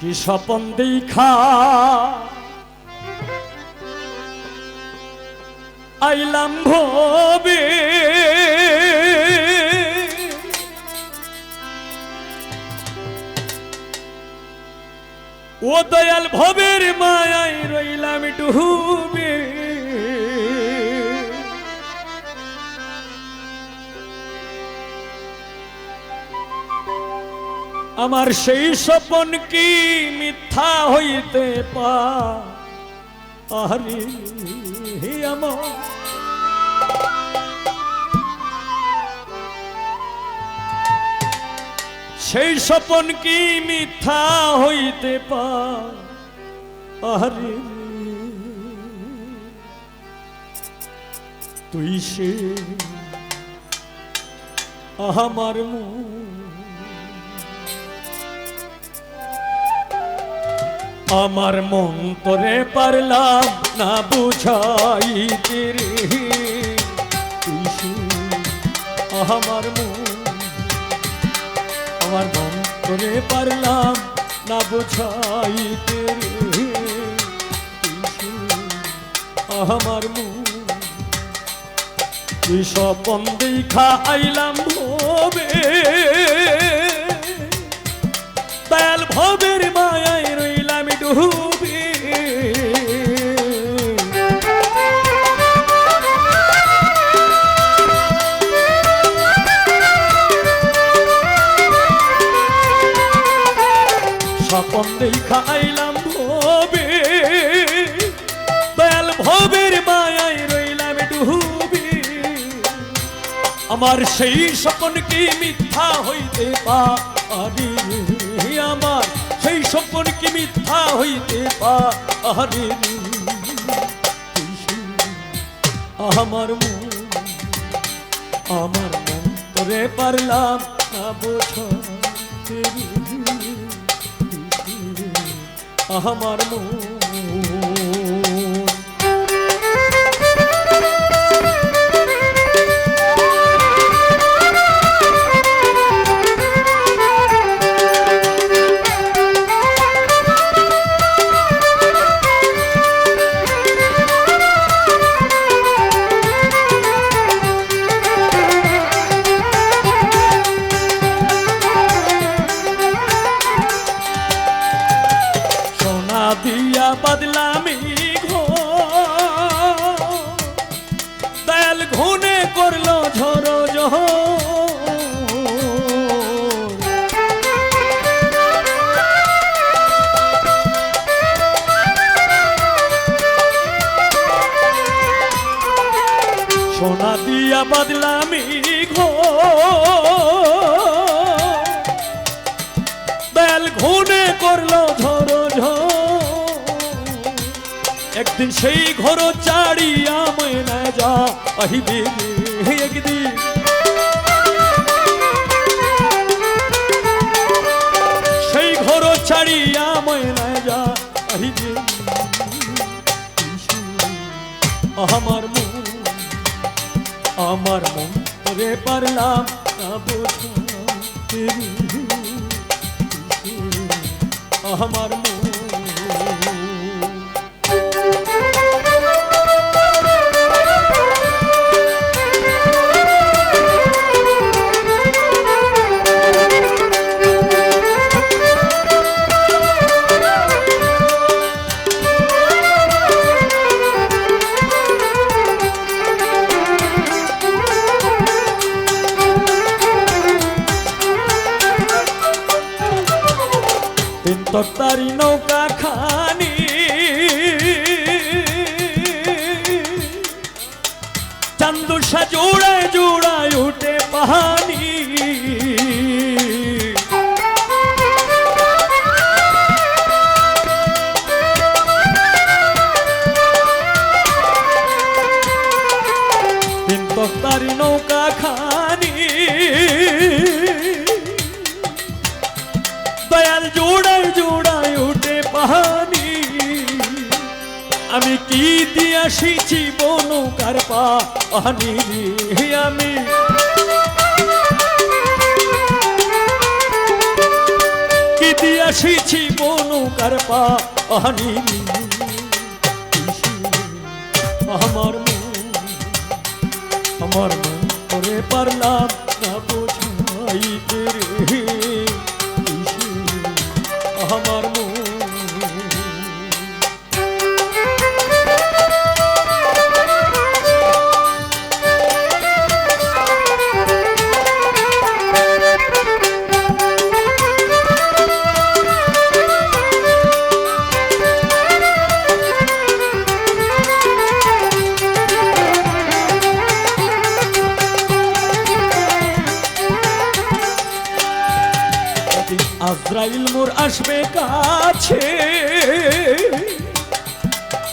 কি স্বপন দেখা আইলাম ভবে। ও দয়াল ভবের মায়াই রইলাম ডুবে আমার সেই স্বপন কি মিথ্যা হইতে আমার। সেই স্বপন কি মিথ্যা হইতে পারি? তুই সে আমার মুখ আমার মন তোরে পারলাম না বুঝাইতে রে। তুই সে আমার মন আমার মন তোরে পারলাম না বুঝাইতে রে। তুই আমার মন তুই স্বপন দেখা আইলাম ভবে। দয়াল ভবের রইলাম ডুবে স্বপন দেখা আইলাম ভবে দয়াল ভবের মায়ায় রইলাম ডুবে। আমার সেই স্বপন কি মিথ্যা হইতে পারি? আমার স্বপন কি মিথ্যা হইতে পারে আমার মন আমার মন তবে পারলাম বোঝাতে আমার মন ঘুনে করল ঝড় সোনা দিয়া বদলামি ঘো। বেল ঘুনে করল ঝরো ঝড় একদিন সেই ঘর চাড়িয়া ময়না যা আহিবে একদিন। সেই ঘর ছাড়িয়া ময়না যা আহিবে আমার মন আমার মন রে পারলাম না বোঝাতে আমার মন তরতারি নৌকা খানি। চান্দুসা জোড়ায় জোড়ায় উঠে পাহানি তরতারি নৌকা খানি। দয়াল জোড়ায় আমি কি দিয়া শিছি বনকার পাহানি রে আমি। কি কি দিয়ে আসিছি বনুকার পা আহানি আমার আমার মন করে পারলাম না বোঝাইতে রে। আমার একদিন আজরাইল মোর আসবে কাছে।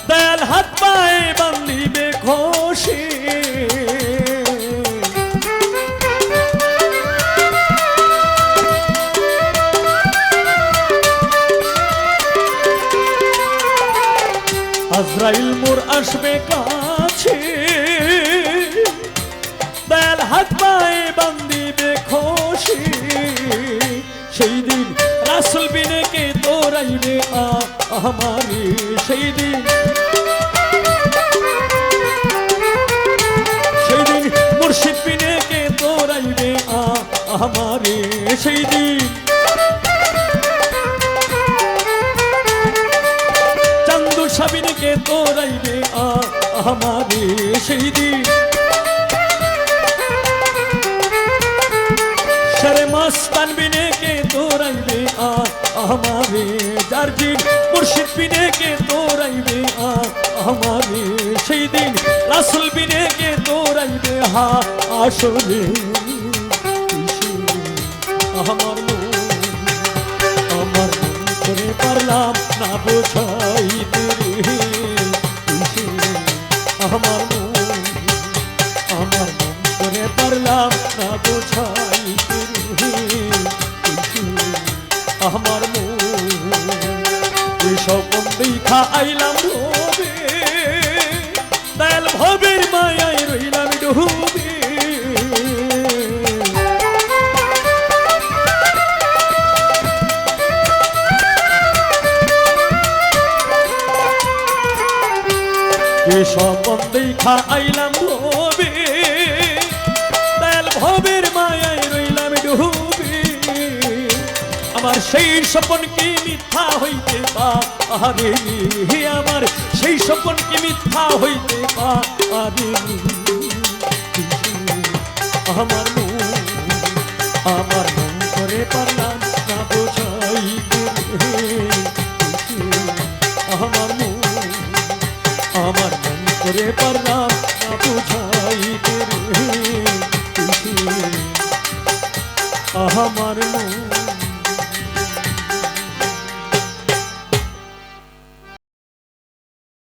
দয়াল হাত পায়ে বান্দিবে ঘষে। আজরাইল মোর আসবে কাছে। দয়াল হাত পায়ে বান্দিবে খোশি রাসুল বিনে কে তোরাইবে আমারে সেই দিন সেই দিন মুর্শিদ বিনে কে তোরাইবে আমারে সেই দিন চান্দু সাবিনে কে তোরাইবে আমারে সেই দিন আমারে জার্জিন মুর্শিদ বিনে কে তোরাইবে আমারে, সেই দিন রাসুল বিনে কে তোরাইবে হা, আসলে আমার মন আমার মন করে পারলাম না বোঝাইতে স্বপন দেখা আইলাম ভবে দয়াল ভবের মায়ায় রইলাম ডুবে। এ স্বপন দেখা আইলাম ভবে দয়াল ভবের মায়ায় রইলাম ডুবে। আমার সেই স্বপন কি মিথ্যা হইতে পারে হে আমার, সেই স্বপন কি মিথ্যা হইতে পারে আমার আমার মন করে পারলাম না বোঝাইতে রে আমার আমার মন করে পারলাম না বোঝাইতে রে আমার